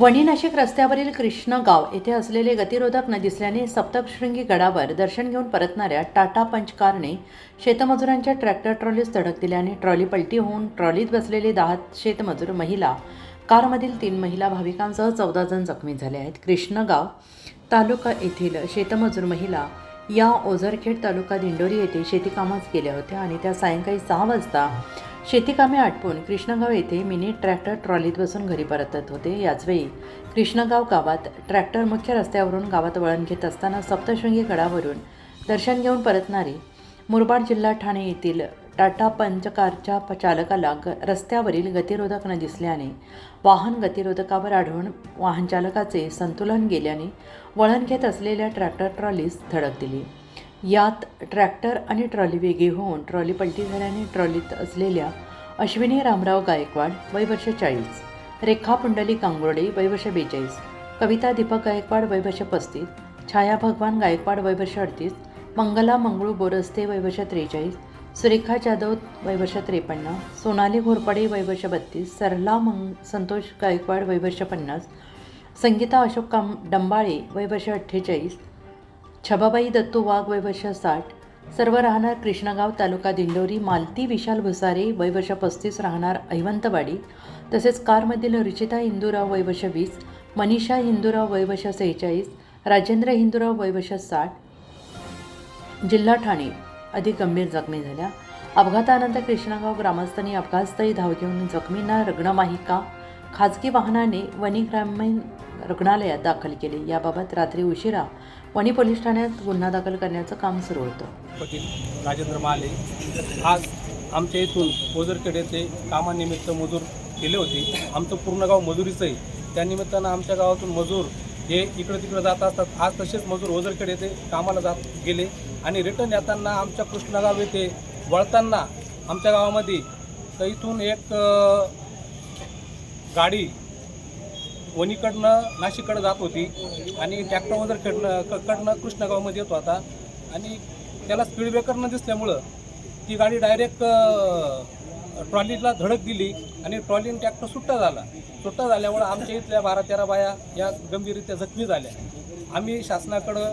वणी नाशिक रस्त्यावरील कृष्णगाव येथे असलेले गतिरोधक न दिसल्याने सप्तशृंगी गडावर दर्शन घेऊन परतणाऱ्या टाटा पंच कारने शेतमजुरांच्या ट्रॅक्टर ट्रॉलीस धडक दिल्याने ट्रॉली पलटी होऊन ट्रॉलीत बसलेले दहा शेतमजूर महिला कारमधील तीन महिला भाविकांसह चौदा जण जखमी झाले आहेत. कृष्णगाव तालुका येथील शेतमजूर महिला या ओझरखेड तालुका दिंडोरी येथे शेतीकामाच गेल्या होत्या आणि त्या सायंकाळी सहा वाजता शेतीकामे आटपून कृष्णगाव येथे मिनी ट्रॅक्टर ट्रॉलीत बसून घरी परतत होते. याचवेळी कृष्णगाव गावात ट्रॅक्टर मुख्य रस्त्यावरून गावात वळण घेत असताना सप्तशृंगी गडावरून दर्शन घेऊन परतणारी मुरबाड जिल्हा ठाणे येथील टाटा पंच कारच्या चालकाला ग रस्त्यावरील गतिरोधक न दिसल्याने वाहन गतिरोधकावर आढळून वाहन चालकाचे संतुलन गेल्याने वळण घेत असलेल्या ट्रॅक्टर ट्रॉलीस धडक दिली. यात ट्रॅक्टर आणि ट्रॉली वेगळी होऊन ट्रॉली पलटी झाल्याने ट्रॉलीत असलेल्या अश्विनी रामराव गायकवाड वयवर्ष चाळीस रेखा पुंडली कांगोडे वयवर्ष बेचाळीस कविता दीपक गायकवाड वयवर्ष पस्तीस छाया भगवान गायकवाड वयवर्ष अडतीस मंगला मंगळू बोरस्ते वयवर्ष त्रेचाळीस सुरेखा जाधव वयवर्ष त्रेपन्न सोनाली घोरपडे वयवर्ष बत्तीस सरला मंग संतोष गायकवाड वयवर्ष पन्नास संगीता अशोक काम डंबाळे वयवर्ष अठ्ठेचाळीस छबाबाई दत्तू वाघ वयवर्ष साठ सर्व राहणार कृष्णगाव तालुका दिंडोरी मालती विशाल भुसारे वयवर्ष पस्तीस राहणार ऐवंतवाडी तसेच कारमधील रुचिता हिंदूराव वयवर्ष वीस मनीषा हिंदूराव वयवर्ष सेहेचाळीस राजेंद्र हिंदूराव वयवर्ष साठ जिल्हा ठाणे अधिक गंभीर जखमी झाल्या. अपघातानंतर कृष्णगाव ग्रामस्थांनी अपघातस्थळी धाव घेऊन जखमींना रुग्णवाहिका खाजगी वाहनाने वणी ग्रामीण रुग्णालयात दाखल केले. याबाबत रात्री उशिरा वणी पोलीस ठाण्यात गुन्हा दाखल करण्याचं काम सुरू होतं. पटील राजेंद्र माले आज आमच्या इथून ओझरकडे ते कामानिमित्त मजूर केले होते. आमचं पूर्ण गाव मजुरीचं आहे. त्यानिमित्तानं आमच्या गावातून मजूर हे इकडं तिकडं जात असतात. आज तसेच मजूर ओझरकडे ते कामाला जात गेले आणि रिटर्न येताना आमच्या कृष्णगाव येथे वळताना आमच्या गावामध्ये तर इथून एक गाडी वणीकडनं नाशिककडं जात होती आणि ट्रॅक्टर जर कडनं क- कडनं कृष्णगावमध्ये येत होता आणि त्याला स्पीड ब्रेकर न दिसल्यामुळं ती गाडी डायरेक्ट ट्रॉलीला धडक दिली आणि ट्रॉली ट्रॅक्टर सुट्टा झाला. सुट्टा झाल्यामुळं आमच्या इथल्या बारा तेरा बाया या गंभीररित्या जखमी झाल्या. आम्ही शासनाकडं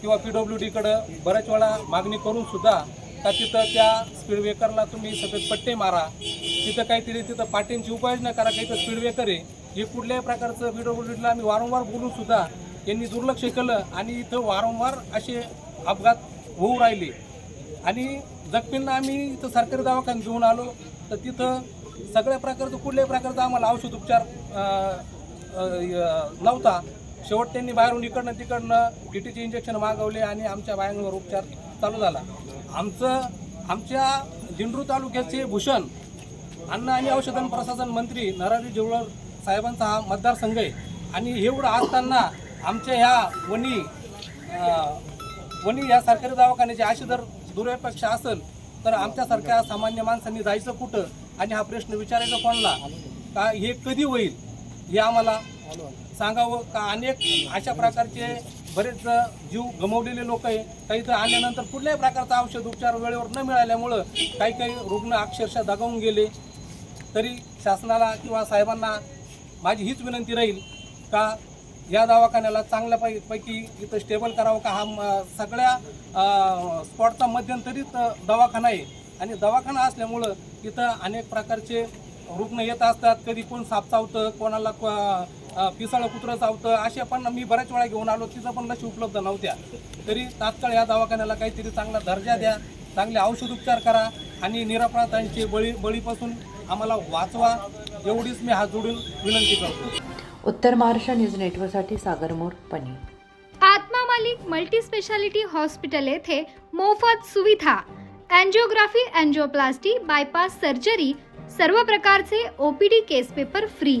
किंवा पी डब्ल्यू डीकडं बऱ्याच वेळा मागणी करूनसुद्धा का तिथं त्या स्पीड ब्रेकरला तुम्ही सफेद पट्टे मारा. तिथं काहीतरी तिथं पाट्यांची उपाययोजना करा काही तर स्पीड ब्रेकर आहे. हे कुठल्याही प्रकारचं व्हिडिओ डब्ल्यू आम्ही वारंवार बोलून सुद्धा यांनी दुर्लक्ष केलं आणि इथं वारंवार असे अपघात होऊ राहिले. आणि जखमींना आम्ही इथं सरकारी दवाखान्यात घेऊन आलो. तर तिथं सगळ्या प्रकारचं कुठल्याही प्रकारचं आम्हाला औषध उपचार नव्हता. शेवट त्यांनी बाहेरून इकडनं तिकडनं डी टीचे इंजेक्शन मागवले आणि आमच्या बायांवर उपचार चालू झाला. आमचं आमच्या दिंडू तालुक्याचे भूषण अन्न आणि औषधन प्रशासन मंत्री नरहरी जेवळ साहेबांचा हा मतदारसंघ आहे. आणि एवढं असताना आमच्या ह्या वणी वणी या सरकारी दवाखान्याचे अशी जर दुर्व्यपेक्षा असेल तर आमच्यासारख्या सामान्य माणसांनी जायचं कुठं? आणि हा प्रश्न विचारायचा कोणाला? का हे कधी होईल? हे आम्हाला सांगावं का? अनेक अशा प्रकारचे बरेच जीव गमावलेले लोक आहे. काही तर आल्यानंतर कुठल्याही प्रकारचा औषध उपचार वेळेवर न मिळाल्यामुळं काही काही रुग्ण अक्षरशः दगावून गेले. तरी शासनाला किंवा साहेबांना माझी हीच विनंती राहील का या दवाखान्याला चांगल्या पै पैकी इथं स्टेबल करावं का? हा म- सगळ्या स्पॉटचा मध्यंतरीत दवाखाना आहे. आणि दवाखाना असल्यामुळं इथं अनेक प्रकारचे रुग्ण येत असतात. कधी कोण साप चावतं कोणाला क- पिसाळं कुत्रं चावतं असे पण मी बऱ्याच वेळा घेऊन आलो तिथं पण लशी उपलब्ध नव्हत्या. तरी तात्काळ या दवाखान्याला काहीतरी चांगला दर्जा द्या चांगले औषध उपचार करा आणि निरापराधांचे बळी बळीपासून आम्हाला वाचवा एवढीच मी हात जोडून विनंती करतो. उत्तर महाराष्ट्र न्यूज नेटवर्कसाठी सागर मोर पणी आत्मा मालिक मल्टी स्पेशालिटी हॉस्पिटल येथे मोफत सुविधा अँजिओग्राफी अँजिओप्लास्टी बायपास सर्जरी सर्व प्रकारचे OPD case paper free.